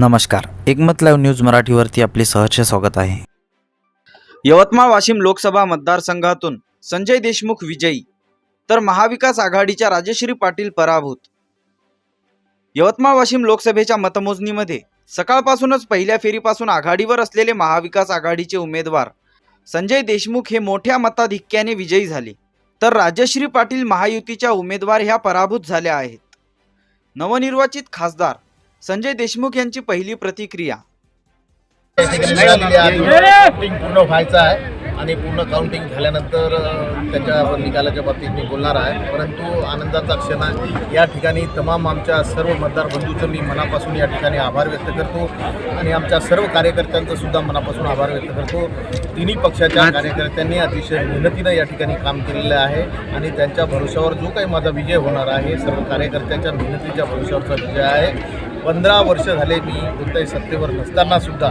नमस्कार. एकमत live news मराठीवरती आपले सहर्ष स्वागत आहे. यवतमाळ वाशिम लोकसभा मतदारसंघातून संजय देशमुख विजयी तर महाविकास आघाडीच्या राजश्री पाटील पराभूत. यवतमाळ वाशिम लोकसभेच्या मतमोजणीमध्ये सकाळपासूनच पहिल्या फेरीपासून आघाडीवर असलेले महाविकास आघाडीचे उमेदवार संजय देशमुख हे मोठ्या मताधिक्याने विजयी झाले तर राजश्री पाटील महायुतीच्या उमेदवार ह्या पराभूत झाल्या आहेत. नवनिर्वाचित खासदार संजय देशमुख यांची पहिली प्रतिक्रिया. पूर्ण व्हायचं आहे आणि पूर्ण काउंटिंग झाल्यानंतर त्याच्या निकालाच्या बाबतीत मी बोलणार आहे. परंतु आनंदाचा क्षण आहे. या ठिकाणी तमाम आमच्या सर्व मतदार बंधूचं मी मनापासून या ठिकाणी आभार व्यक्त करतो. आणि आमच्या सर्व कार्यकर्त्यांचं सुद्धा मनापासून आभार व्यक्त करतो. तिन्ही पक्षाच्या कार्यकर्त्यांनी अतिशय मेहनतीनं या ठिकाणी काम केलेलं आहे. आणि त्यांच्या भरोशावर जो काही माझा विजय होणार आहे सर्व कार्यकर्त्यांच्या मेहनतीच्या भरोशावरचा विजय आहे. पंधरा वर्ष झाले मी कोणत्याही सत्तेवर नसतानासुद्धा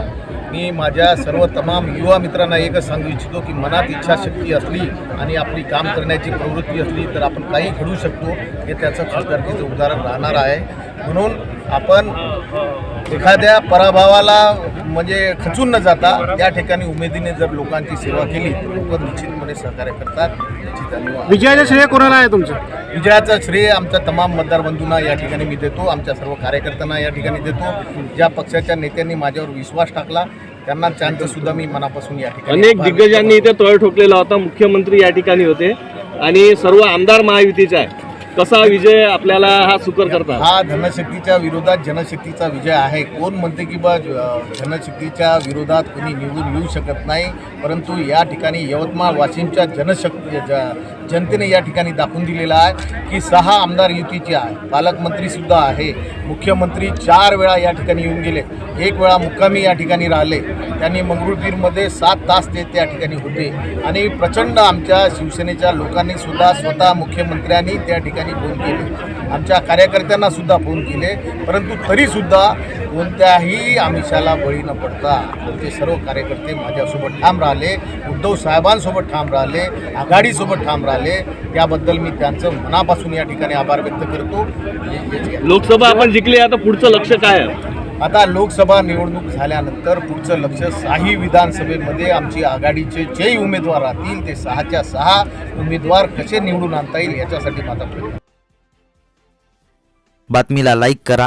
मी माझ्या सर्व तमाम युवा मित्रांना एकच सांगू इच्छितो की मनात इच्छाशक्ती असली आणि आपली काम करण्याची प्रवृत्ती असली तर आपण काही घडू शकतो हे त्याचं खासदारकीचं उदाहरण राहणार आहे. म्हणून आपण एखाद्या पराभवाला म्हणजे खचून न जाता त्या ठिकाणी उमेदीने जर लोकांची सेवा केली तर लोक निश्चितपणे सहकार्य करतात. विजयाचं श्रेय कोणाला आहे तुमचं? विजयाचं श्रेय आमच्या तमाम मतदार बंधूंना या ठिकाणी मी देतो. आमच्या सर्व कार्यकर्त्यांना या ठिकाणी देतो. ज्या पक्षाच्या नेत्यांनी माझ्यावर विश्वास टाकला त्यांना त्यांचं सुद्धा मी मनापासून या ठिकाणी अनेक दिग्गजांनी इथे तळ ठोकलेला होता. मुख्यमंत्री या ठिकाणी होते. आणि सर्व आमदार महायुतीचे आहे. कसा विजय आपल्याला हा सुकर करतात हा धनशक्तीच्या विरोधात जनशक्तीचा विजय आहे. कोण म्हणते की बा जनशक्तीच्या विरोधात कोणी निवडून येऊ शकत नाही परंतु या ठिकाणी यवतमाळ वाशिमच्या जनशक्ती जनतेने या ठिकाणी दाखवून दिलेला आहे की सहा आमदार युतीचे आहे. पालकमंत्रीसुद्धा आहे. मुख्यमंत्री चार वेळा या ठिकाणी येऊन गेले. एक वेळा मुक्कामी या ठिकाणी राहिले. त्यांनी मंगरुळपीरमध्ये सात तास ते त्या ठिकाणी होते. आणि प्रचंड आमच्या शिवसेनेच्या लोकांनी सुद्धा स्वतः मुख्यमंत्र्यांनी त्या ठिकाणी फोन केले. आमच्या कार्यकर्त्यांनासुद्धा फोन केले. परंतु तरीसुद्धा कोणत्याही आमिषाला बळी न पडता आमचे सर्व कार्यकर्ते माझ्यासोबत ठाम राहिले उद्धव साहेबांसोबत ठाम राहिले आघाडीसोबत ठाम राहिले. त्याबद्दल मी त्यांचं मनापासून या ठिकाणी आभार व्यक्त करतो. लोकसभा आपण जिंकली आता पुढचं लक्ष काय आहे? आता लोकसभा निवडणूक झाल्यानंतर पुढचं लक्ष साही विधानसभेमध्ये आमची आघाडीचे जे उमेदवार राहतील ते सहाच्या सहा उमेदवार कसे निवडून आणता येईल याच्यासाठी माझा प्रयत्न. बातमीला लाईक करा.